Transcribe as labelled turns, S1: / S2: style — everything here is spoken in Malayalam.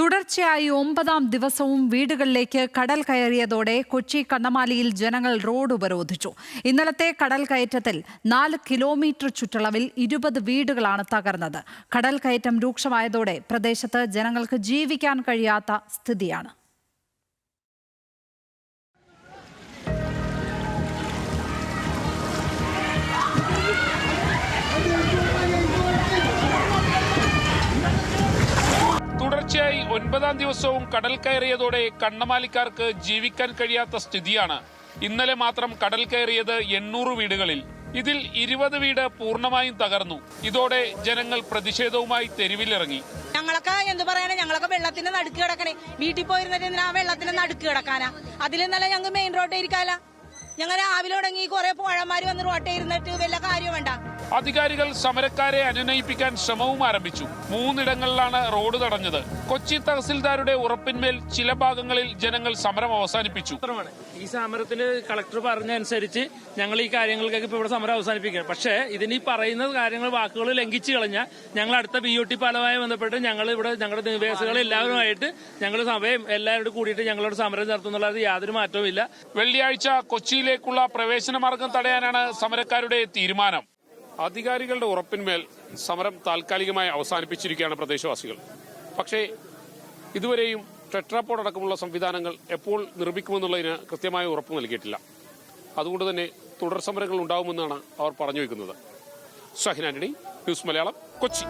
S1: തുടർച്ചയായി ഒമ്പതാം ദിവസവും വീടുകളിലേക്ക് കടൽ കയറിയതോടെ കൊച്ചി കണ്ണമാലിയിൽ ജനങ്ങൾ റോഡ് ഉപരോധിച്ചു. ഇന്നലത്തെ കടൽ കയറ്റത്തിൽ നാല് കിലോമീറ്റർ ചുറ്റളവിൽ ഇരുപത് വീടുകളാണ് തകർന്നത്. കടൽ കയറ്റം രൂക്ഷമായതോടെ പ്രദേശത്ത് ജനങ്ങൾക്ക് ജീവിക്കാൻ കഴിയാത്ത സ്ഥിതിയാണ്.
S2: തുടർച്ചയായി ഒൻപതാം ദിവസവും കടൽ കയറിയതോടെ കണ്ണമാലിക്കാർക്ക് ജീവിക്കാൻ കഴിയാത്ത സ്ഥിതിയാണ്. ഇന്നലെ മാത്രം കടൽ കയറിയത് എണ്ണൂറ് വീടുകളിൽ. ഇതിൽ ഇരുപത് വീട് പൂർണമായും തകർന്നു. ഇതോടെ ജനങ്ങൾ പ്രതിഷേധവുമായി തെരുവിലിറങ്ങി.
S3: ഞങ്ങളൊക്കെ എന്ത് പറയാനാ ഞങ്ങളൊക്കെ വെള്ളത്തിന്റെ നടുക്ക് കിടക്കണേ. വീട്ടിൽ പോയിരുന്നിട്ട് എന്തിനാ വെള്ളത്തിന്റെ നടുക്ക് കിടക്കാനാ? അതിൽ നല്ല ഞങ്ങൾ മെയിൻ റോഡ് ഇരിക്കാല. ഞങ്ങൾ രാവിലെ തുടങ്ങി കുറെ പുഴമാര് വന്ന് റോട്ടിൽ ഇരുന്നിട്ട് വല്ല കാര്യം വേണ്ട.
S2: അധികാരികൾ സമരക്കാരെ അനുനയിപ്പിക്കാൻ ശ്രമവും ആരംഭിച്ചു. മൂന്നിടങ്ങളിലാണ് റോഡ് തടഞ്ഞത്. കൊച്ചി തഹസിൽദാരുടെ ഉറപ്പിന്മേൽ ചില ഭാഗങ്ങളിൽ ജനങ്ങൾ സമരം അവസാനിപ്പിച്ചു.
S4: ഈ സമരത്തിന് കളക്ടർ പറഞ്ഞ അനുസരിച്ച് ഞങ്ങൾ ഈ കാര്യങ്ങൾക്കൊക്കെ ഇപ്പൊ ഇവിടെ സമരം അവസാനിപ്പിക്കുകയാണ്. പക്ഷേ ഇതിന് ഈ പറയുന്ന കാര്യങ്ങൾ വാക്കുകൾ ലംഘിച്ചു കളഞ്ഞാൽ ഞങ്ങൾ അടുത്ത ബി ഒ ടി പാലവുമായി ബന്ധപ്പെട്ട് ഞങ്ങൾ ഇവിടെ ഞങ്ങളുടെ നിവേശകൾ എല്ലാവരുമായിട്ട് ഞങ്ങൾ സമയം എല്ലാവരോടും കൂടിയിട്ട് ഞങ്ങളോട് സമരം നടത്തുന്നുള്ളത് യാതൊരു മാറ്റവുമില്ല
S2: വെള്ളിയാഴ്ച കൊച്ചിയിലേക്കുള്ള പ്രവേശന മാർഗം തടയാനാണ് സമരക്കാരുടെ തീരുമാനം. അധികാരികളുടെ ഉറപ്പിന്മേൽ സമരം താൽക്കാലികമായി അവസാനിപ്പിച്ചിരിക്കുകയാണ് പ്രദേശവാസികൾ. പക്ഷേ ഇതുവരെയും ടെട്രാപോഡ് അടക്കമുള്ള സംവിധാനങ്ങൾ എപ്പോൾ നിർമ്മിക്കുമെന്നുള്ളതിന് കൃത്യമായ ഉറപ്പ് നൽകിയിട്ടില്ല. അതുകൊണ്ട് തന്നെ തുടർ സമരങ്ങൾ ഉണ്ടാവുമെന്നാണ് അവർ പറഞ്ഞു വയ്ക്കുന്നത്. ഷഹിൻ ആന്റണി ന്യൂസ് മലയാളം കൊച്ചി.